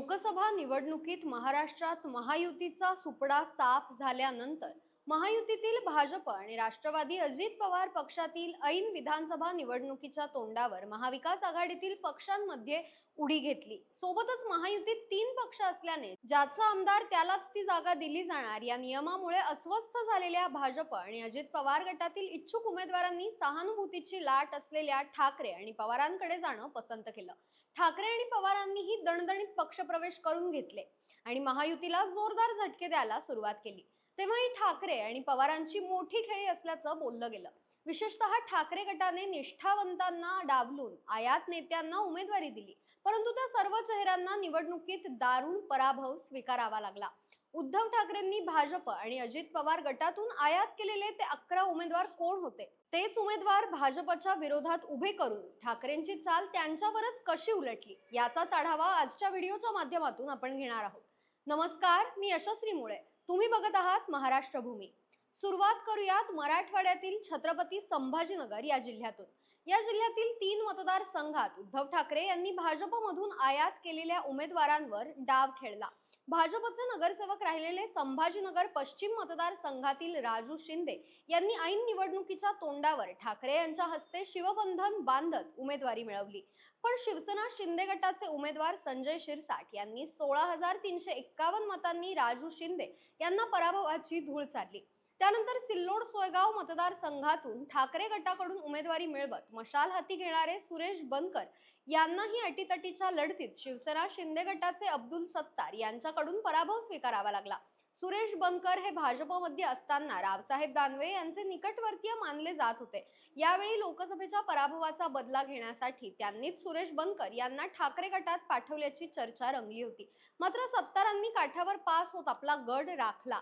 लोकसभा निवडणुकीत महाराष्ट्रात महायुतीचा सुपडा साफ झाल्यानंतर महायुतीतील भाजप आणि राष्ट्रवादी अजित पवार पक्षातील ऐन विधानसभा निवडणुकीच्या तोंडावर महाविकास आघाडीतील पक्षांमध्ये उडी घेतली. सोबतच महायुतीत तीन पक्ष असल्याने ज्याचा आमदार त्यालाच ती जागा दिली जाणार या नियमामुळे अस्वस्थ झालेल्या भाजप आणि अजित पवार गटातील इच्छुक उमेदवारांनी सहानुभूतीची लाट असलेल्या ठाकरे आणि पवारांकडे जाणं पसंत केलं. ठाकरे आणि पवारांनीही दणदणीत पक्षप्रवेश करून घेतले आणि महायुतीला जोरदार झटके द्यायला सुरुवात केली. तेव्हाही ठाकरे आणि पवारांची मोठी खेळी असल्याचं बोललं गेलं. विशेषतः ठाकरे गटाने निष्ठावंतांना डावलून आयात नेत्यांना उमेदवारी दिली. परंतु त्या सर्व चेहऱ्यांना निवडणुकीत दारुण पराभव स्वीकारावा लागला. उद्धव ठाकरेंनी भाजप आणि अजित पवार गटातून आयात केलेले ते अकरा उमेदवार कोण होते? तेच उमेदवार भाजपच्या विरोधात उभे करून ठाकरेंची चाल त्यांच्यावरच कशी उलटली याचाच आढावा आजच्या व्हिडिओच्या माध्यमातून आपण घेणार आहोत. नमस्कार मी यशस्वी मुळे. तुम्ही बघत आहात महाराष्ट्र भूमी. सुरुवात करूयात मराठवाड्यातील छत्रपती संभाजीनगर या जिल्ह्यातून. या जिल्ह्यातील तीन मतदारसंघात उद्धव ठाकरे यांनी भाजपमधून आयात केलेल्या उमेदवारांवर डाव खेळला. भाजपचे नगरसेवक राहिलेले संभाजीनगर पश्चिम मतदारसंघातील राजू शिंदे यांनी ऐन निवडणुकीच्या तोंडावर ठाकरे यांच्या हस्ते शिवबंधन बांधत उमेदवारी मिळवली. पण शिवसेना शिंदे गटाचे उमेदवार संजय शिरसाट यांनी सोळा हजार तीनशे एक्कावन्न मतांनी राजू शिंदे यांना पराभवाची धूळ चालली त्यानंतर सिल्लोड सोयगाव मतदारसंघातून ठाकरे गटाकडून उमेदवारी मिळवत मशाल हाती घेणारे सुरेश बनकर यांनाही अटीतटीच्या लढतीत शिवसेना शिंदे गटाचे अब्दुल सत्तार यांच्याकडून पराभव स्वीकारावा लागला. सुरेश बनकर हे भाजपमध्ये असताना रावसाहेब दानवे यांचे निकटवर्तीय मानले जात होते. यावेळी लोकसभेच्या पराभवाचा बदला घेण्यासाठी त्यांनीच सुरेश बनकर यांना ठाकरे गटात पाठवल्याची चर्चा रंगली होती. मात्र सत्तारांनी काठावर पास होत आपला गड राखला.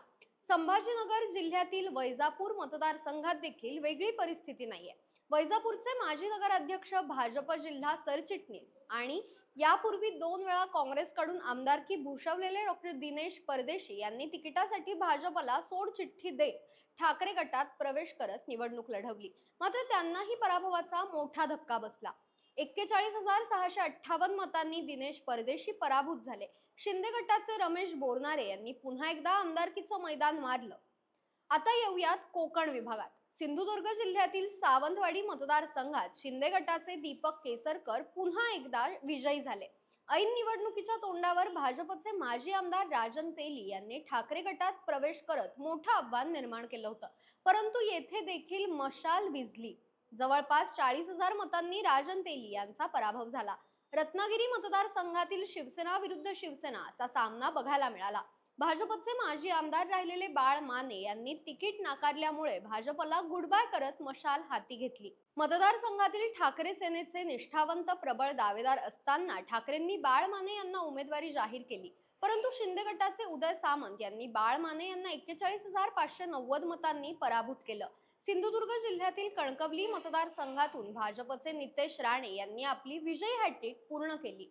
संभाजीनगर जिल्ह्यातील वैजापूर मतदारसंघात देखील वेगळी परिस्थिती नाहीये. वैजापूरचे माजी नगराध्यक्ष भाजप जिल्हा सरचिटणीस आणि यापूर्वी दोन वेळा काँग्रेसकडून आमदारकी भूषवलेले डॉक्टर दिनेश परदेशी यांनी तिकिटासाठी भाजपला सोड चिठ्ठी देत ठाकरे गटात प्रवेश करत निवडणूक लढवली. मात्र त्यांनाही पराभवाचा मोठा धक्का बसला. एक्केचाळीस हजार सहाशे अठ्ठावन्न मतांनी दिनेश परदेशी पराभूत झाले. शिंदे गटाचे रमेश बोरनारे यांनी पुन्हा एकदा आमदारकीचं मैदान मारलं. आता येऊयात कोकण विभागात. सिंधुदुर्ग जिल्ह्यातील सावंतवाडी मतदारसंघात शिंदे गटाचे दीपक केसरकर पुन्हा एकदा विजयी झाले. ऐन निवडणुकीच्या तोंडावर भाजपचे माजी आमदार राजन तेली यांनी ठाकरे गटात प्रवेश करत मोठं आव्हान निर्माण केलं होतं. परंतु येथे देखील मशाल विझली जवळपास चाळीस हजार मतांनी राजन तेली यांचा पराभव झाला. रत्नागिरी मतदारसंघातील शिवसेना विरुद्ध शिवसेना असा सामना बघायला मिळाला. भाजपचे माजी आमदार राहिलेले बाळ माने यांनी तिकीट नाकारल्यामुळे भाजपला गुडबाय करत मशाल हाती घेतली. मतदारसंघातील ठाकरे सेनेचे निष्ठावंत प्रबळ दावेदार असताना ठाकरेंनी बाळ माने यांना उमेदवारी जाहीर केली. परंतु शिंदे गटाचे उदय सामंत यांनी बाळ माने यांना एक्केचाळीस हजार पाचशे नव्वद मतांनी पराभूत केलं. सिंधुदुर्ग जिल्ह्यातील कणकवली मतदारसंघातून भाजपचे नितेश राणे यांनी आपली विजयी हॅट्रिक पूर्ण केली.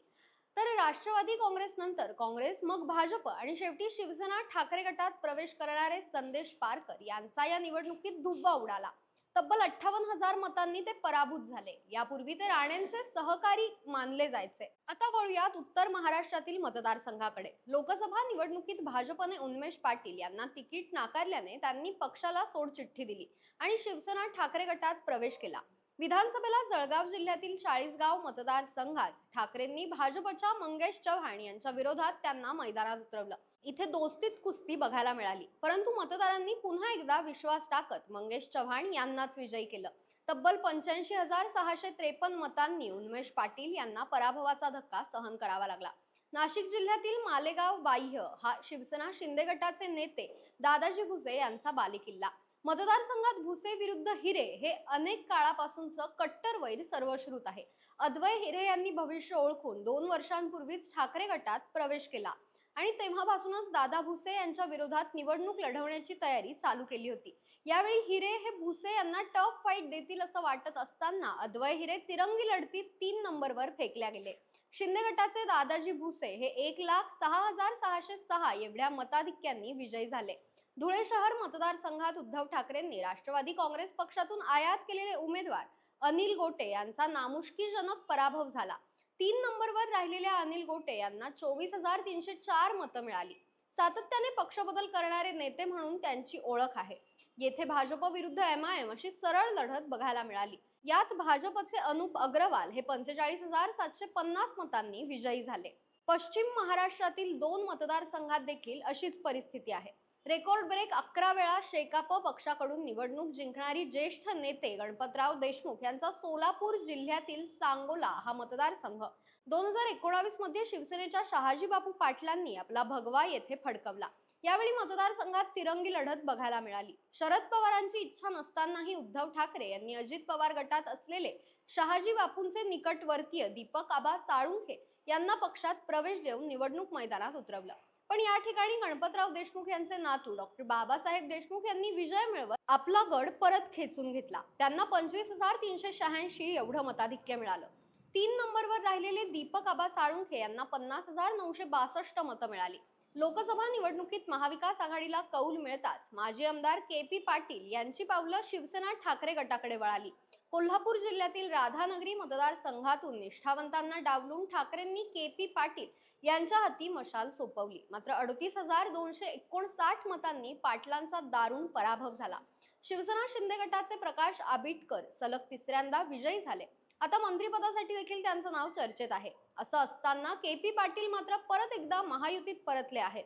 तर राष्ट्रवादी काँग्रेस नंतर काँग्रेस मग भाजप आणि शेवटी शिवसेना ठाकरे गटात प्रवेश करणारे संदेश पारकर यांचा या निवडणुकीत धुब्बा उडाला. तब्बल अठ्ठावन्न हजार मतांनी ते पराभूत झाले. यापूर्वी ते राणेंचे सहकारी मानले जायचे. आता वळूयात उत्तर महाराष्ट्रातील मतदारसंघाकडे. लोकसभा निवडणुकीत भाजपने उन्मेष पाटील यांना तिकीट नाकारल्याने त्यांनी पक्षाला सोडचिठ्ठी दिली आणि शिवसेना ठाकरे गटात प्रवेश केला. विधानसभेला जळगाव जिल्ह्यातील चाळीसगाव मतदारसंघात ठाकरेंनी भाजपच्या मंगेश चव्हाण यांच्या विरोधात त्यांना मैदानात उतरवलं. इथे दोस्तीत कुस्ती बघायला मिळाली. परंतु मतदारांनी पुन्हा एकदा विश्वास टाकत मंगेश चव्हाण यांनाच विजयी केलं. तब्बल पंच्याऐंशी हजार सहाशे त्रेपन्न मतांनी उन्मेष पाटील यांना पराभवाचा धक्का सहन करावा लागला. नाशिक जिल्ह्यातील मालेगाव बाह्य हा शिवसेना शिंदे गटाचे नेते दादाजी भुसे यांचा बालेकिल्ला. मतदारसंघात भुसे विरुद्ध हिरे हे अनेक काळापासूनचं कट्टर वैर सर्वश्रुत आहे. अद्वय हिरे यांनी भविष्य ओळखून दोन वर्षांपूर्वीच ठाकरे गटात प्रवेश केला आणि तेव्हापासूनच दादा भुसे यांच्या विरोधात निवडणूक लढवण्याची तयारी चालू केली होती. यावेळी हिरे हे भुसे यांना टफ फाईट देतील असं वाटत असताना अद्वय हिरे तिरंगी लढतीत तीन नंबरवर फेकल्या गेले. शिंदे गटाचे दादाजी भुसे हे एक लाख सहा हजार सहाशे सहा एवढ्या मताधिक्यांनी विजयी झाले. धुळे शहर मतदारसंघात उद्धव ठाकरेंनी राष्ट्रवादी काँग्रेस पक्षातून आयात केलेले उमेदवार अनिल गोटे यांचा नामुष्कीजनक पराभव झाला. तीन नंबरवर राहिलेल्या अनिल गोटे यांना चोवीस हजार तीनशे चार मतं मिळाली. सातत्याने पक्षबदल करणारे नेते म्हणून त्यांची ओळख आहे. येथे भाजप विरुद्ध एम आय एम अशी सरळ लढत बघायला मिळाली. यात भाजपचे अनुप अग्रवाल हे पंचेचाळीस हजार सातशे पन्नास मतांनी विजयी झाले. पश्चिम महाराष्ट्रातील दोन मतदारसंघात देखील अशीच परिस्थिती आहे. रेकॉर्ड ब्रेक अकरा वेळा शेकाप पक्षाकडून निवडणूक जिंकणारी ज्येष्ठ नेते गणपतराव देशमुख यांचा सोलापूर जिल्ह्यातील सांगोला हा मतदारसंघ. दोन हजार एकोणावीसमध्ये शिवसेनेच्या शहाजी बापू पाटलांनी आपला भगवा येथे फडकवला. यावेळी मतदारसंघात तिरंगी लढत बघायला मिळाली. शरद पवारांची इच्छा नसतानाही उद्धव ठाकरे यांनी अजित पवार गटात असलेले शहाजी बापूंचे निकटवर्तीय दीपक आबा साळुंखे यांना पक्षात प्रवेश देऊन निवडणूक मैदानात उतरवलं. पण या ठिकाणी गणपतराव देशमुख यांचे नातू डॉक्टर बाबासाहेब देशमुख यांनी विजय मिळवत आपला गड परत खेचून घेतला. त्यांना पंचवीस हजार तीनशे शहाऐंशी एवढं मताधिक्य मिळालं. तीन नंबरवर राहिलेले दीपक आबा साळुंखे यांना पन्नास हजार नऊशे बासष्ट मतं मिळाली. लोकसभा निवडणुकीत महाविकास आघाडीला कौल मिळताच माजी आमदार के पी पाटील यांची पावलं शिवसेना ठाकरे गटाकडे वळाली. कोल्हापूर जिल्ह्यातील राधानगरी मतदारसंघातून निष्ठावंतांना डावलून ठाकरेंनी के पी पाटील यांच्या हाती मशाल सोपवली. मात्र अडतीस हजार दोनशे एकोणसाठ मतांनी पाटलांचा दारुण पराभव झाला. शिवसेना शिंदे गटाचे प्रकाश आबिटकर सलग तिसऱ्यांदा विजयी झाले. आता मंत्रिपदासाठी देखील त्यांचं नाव चर्चेत आहे. असं असताना के पी पाटील मात्र परत एकदा महायुतीत परतले आहेत.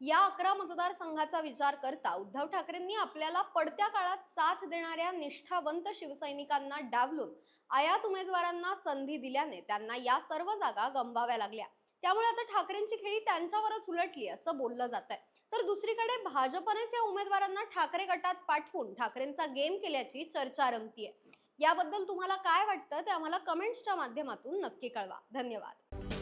या अकरा मतदारसंघाचा विचार करता उद्धव ठाकरेंनी आपल्याला पडत्या काळात साथ देणाऱ्या निष्ठावंत शिवसैनिकांना डावलून आयात उमेदवारांना संधी दिल्याने त्यांना या सर्व जागा गमवाव्या लागल्या. त्यामुळे आता ठाकरेंची खेळी त्यांच्यावरच उलटली असं बोललं जात आहे तर दुसरीकडे भाजपनेच या उमेदवारांना ठाकरे गटात पाठवून ठाकरेंचा गेम केल्याची चर्चा रंगतीये. याबद्दल तुम्हाला काय वाटतं ते आम्हाला कमेंट्सच्या माध्यमातून नक्की कळवा. धन्यवाद.